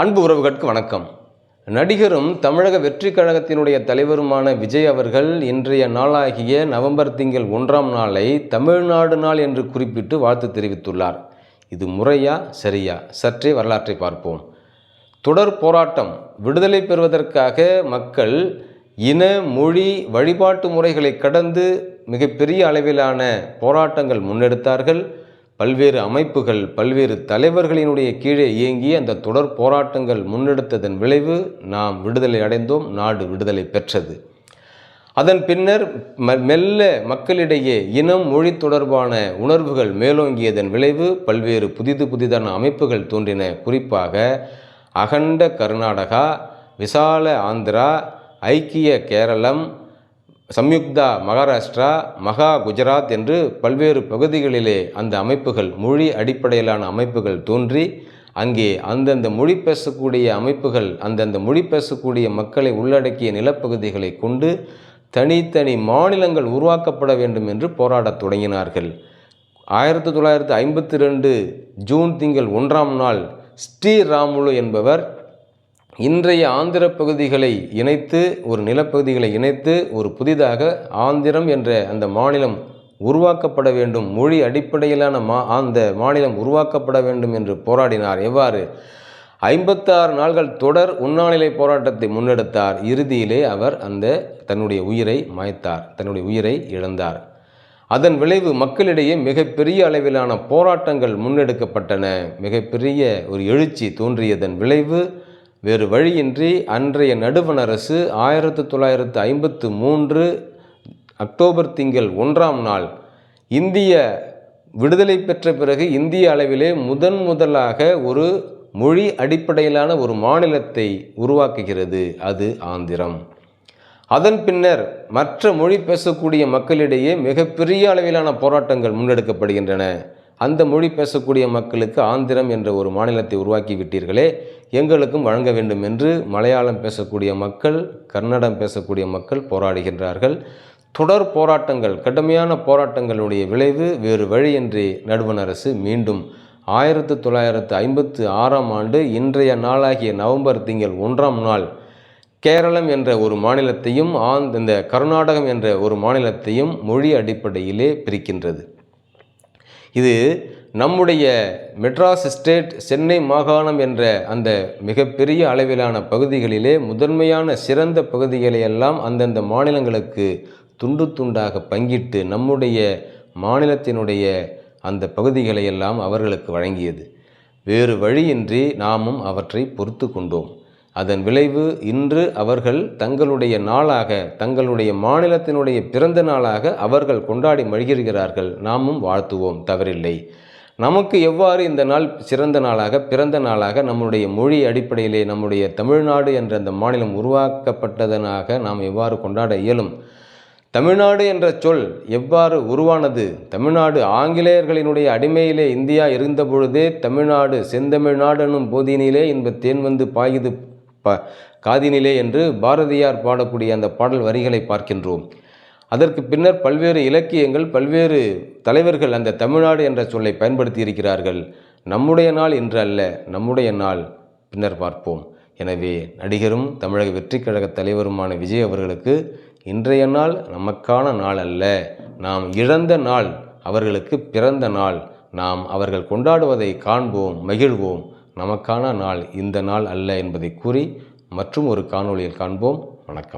அன்பு உறவுகளுக்கு வணக்கம். நடிகரும் தமிழக வெற்றி கழகத்தினுடைய தலைவருமான விஜய் அவர்கள் இன்றைய நாளாகிய நவம்பர் திங்கள் ஒன்றாம் நாளை தமிழ்நாடு நாள் என்று குறிப்பிட்டு வாழ்த்து தெரிவித்துள்ளார். இது முறையா சரியா? சற்றே வரலாற்றை பார்ப்போம். தொடர் போராட்டம் விடுதலை பெறுவதற்காக மக்கள் இன மொழி வழிபாட்டு முறைகளை கடந்து மிகப்பெரிய அளவிலான போராட்டங்கள் முன்னெடுத்தார்கள். பல்வேறு அமைப்புகள் பல்வேறு தலைவர்களினுடைய கீழே இயங்கி அந்த தொடர் போராட்டங்கள் முன்னெடுத்ததன் விளைவு நாம் விடுதலை அடைந்தோம் நாடு விடுதலை பெற்றது. அதன் பின்னர் மெல்ல மக்களிடையே இனம் மொழி தொடர்பான உணர்வுகள் மேலோங்கியதன் விளைவு பல்வேறு புதிது புதிதான அமைப்புகள் தோன்றின. குறிப்பாக அகண்ட கர்நாடகா விசால ஆந்திரா ஐக்கிய கேரளம் சம்யுக்தா மகாராஷ்டிரா மகா குஜராத் என்று பல்வேறு பகுதிகளிலே அந்த அமைப்புகள் மொழி அடிப்படையிலான அமைப்புகள் தோன்றி அங்கே அந்தந்த மொழி பேசக்கூடிய அமைப்புகள் அந்தந்த மொழி பேசக்கூடிய மக்களை உள்ளடக்கிய நிலப்பகுதிகளை கொண்டு தனித்தனி மாநிலங்கள் உருவாக்கப்பட வேண்டும் என்று போராடத் தொடங்கினார்கள். ஆயிரத்தி தொள்ளாயிரத்தி ஐம்பத்தி ரெண்டு ஜூன் திங்கள் ஒன்றாம் நாள் ஸ்ரீராமுலு என்பவர் இன்றைய ஆந்திர பகுதிகளை இணைத்து ஒரு நிலப்பகுதிகளை இணைத்து ஒரு புதிதாக ஆந்திரம் என்ற அந்த மாநிலம் உருவாக்கப்பட வேண்டும். மொழி அடிப்படையிலான மா அந்த மாநிலம் உருவாக்கப்பட வேண்டும் என்று போராடினார். எவ்வாறு? ஐம்பத்தாறு நாள்கள் தொடர் உண்ணாநிலை போராட்டத்தை முன்னெடுத்தார். இறுதியிலே அவர் அந்த தன்னுடைய உயிரை மாய்த்தார். தன்னுடைய உயிரை இழந்தார். அதன் விளைவு மக்களிடையே மிகப்பெரிய அளவிலான போராட்டங்கள் முன்னெடுக்கப்பட்டன. மிகப்பெரிய ஒரு எழுச்சி தோன்றியதன் விளைவு வேறு வழியின்றி அன்றைய நடுவண் அரசு தொள்ளாயிரத்து ஐம்பத்து மூன்று அக்டோபர் திங்கள் ஒன்றாம் நாள் இந்திய விடுதலை பெற்ற பிறகு இந்திய அளவிலே முதன் முதலாக ஒரு மொழி அடிப்படையிலான ஒரு மாநிலத்தை உருவாக்குகிறது அது ஆந்திரம். அதன் பின்னர் மற்ற மொழி பேசக்கூடிய மக்களிடையே மிகப்பெரிய அளவிலான போராட்டங்கள் முன்னெடுக்கப்படுகின்றன. அந்த மொழி பேசக்கூடிய மக்களுக்கு ஆந்திரம் என்ற ஒரு மாநிலத்தை உருவாக்கி விட்டீர்களே எங்களுக்கும் வழங்க வேண்டும் என்று மலையாளம் பேசக்கூடிய மக்கள் கன்னடம் பேசக்கூடிய மக்கள் போராடுகின்றார்கள். தொடர் போராட்டங்கள் கடுமையான போராட்டங்களுடைய விளைவு வேறு வழியின்றி நடுவண் அரசு மீண்டும் ஆயிரத்து தொள்ளாயிரத்து ஐம்பத்து ஆறாம் ஆண்டு இன்றைய நாளாகிய நவம்பர் திங்கள் ஒன்றாம் நாள் கேரளம் என்ற ஒரு மாநிலத்தையும் ஆந் இந்த கர்நாடகம் என்ற ஒரு மாநிலத்தையும் மொழி அடிப்படையிலே பிரிக்கின்றது. இது நம்முடைய மெட்ராஸ் ஸ்டேட் சென்னை மாகாணம் என்ற அந்த மிகப்பெரிய அளவிலான பகுதிகளிலே முதன்மையான சிறந்த பகுதிகளை எல்லாம் அந்தந்த மாநிலங்களுக்கு துண்டு துண்டாக பங்கிட்டு நம்முடைய மாநிலத்தினுடைய அந்த பகுதிகளை எல்லாம் அவர்களுக்கு வழங்கியது. வேறு வழியின்றி நாமும் அவற்றை பொறுத்து கொண்டோம். அதன் விளைவு இன்று அவர்கள் தங்களுடைய நாளாக தங்களுடைய மாநிலத்தினுடைய பிறந்த நாளாக அவர்கள் கொண்டாடி மகிழ்கிறார்கள். நாமும் வாழ்த்துவோம். தவறில்லை. நமக்கு எவ்வாறு இந்த நாள் சிறந்த நாளாக பிறந்த நாளாக நம்முடைய மொழி அடிப்படையிலே நம்முடைய தமிழ்நாடு என்ற அந்த மாநிலம் உருவாக்கப்பட்டதனாக நாம் எவ்வாறு கொண்டாட இயலும்? தமிழ்நாடு என்ற சொல் எவ்வாறு உருவானது? தமிழ்நாடு ஆங்கிலேயர்களினுடைய அடிமையிலே இந்தியா இருந்தபொழுதே தமிழ்நாடு செந்தமிழ்நாடு எனும் போதினிலே இன்ப தேன் வந்து பாயுது ப காதினிலே என்று பாரதியார் பாடக்கூடிய அந்த பாடல் வரிகளை பார்க்கின்றோம். அதற்கு பின்னர் பல்வேறு இலக்கியங்கள் பல்வேறு தலைவர்கள் அந்த தமிழ்நாடு என்ற சொல்லை பயன்படுத்தி இருக்கிறார்கள். நம்முடைய நாள் இன்று அல்ல நம்முடைய நாள் பின்னர் பார்ப்போம். எனவே நடிகரும் தமிழக வெற்றி கழக தலைவருமான விஜய் அவர்களுக்கு இன்றைய நாள் நமக்கான நாள் அல்ல. நாம் இழந்த நாள் அவர்களுக்கு பிறந்த நாள். நாம் அவர்கள் கொண்டாடுவதை காண்போம் மகிழ்வோம். நமக்கான நாள் இந்த நாள் அல்ல என்பதை கூறி மற்றும் ஒரு காணொளியில் காண்போம். வணக்கம்.